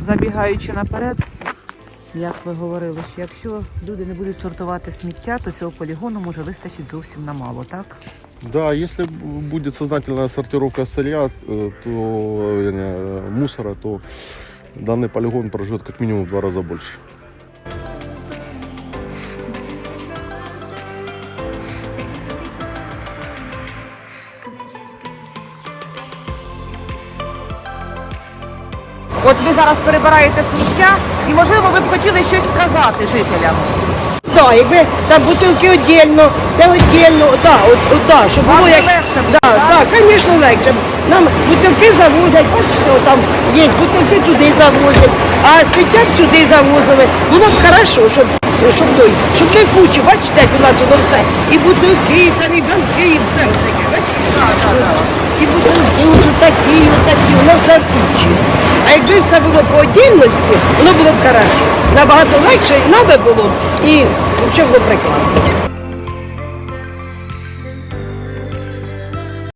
Забігаючи наперед, як ви говорили, що якщо люди не будуть сортувати сміття, то цього полігону може вистачити зовсім на мало, так? Да, если будет сознательная сортировка сырья, э, то э, не, мусора, то данный полигон проживет как минимум в два раза больше. От ви зараз перебираєте сміття і, можливо, ви б хотіли щось сказати жителям. Да, якби там бутилки віддільно, те віддільно, да, от, от, да, щоб Вам було як... легше буде, да, так? да, звісно, легше. Нам бутилки завозять, бачите, там є бутилки туди завозять, а сміття б сюди завозили. Було б хорошо, щоб, щоб той, щоб не кучі, бачите, як у нас воно все. І бутилки, і там, і банки, і все таке, бачите? І бутилки, ось такі, ось такі, воно все якби все було по отдільності, воно було б краще. Набагато легше і нам би було, і взагалі було прекрасно.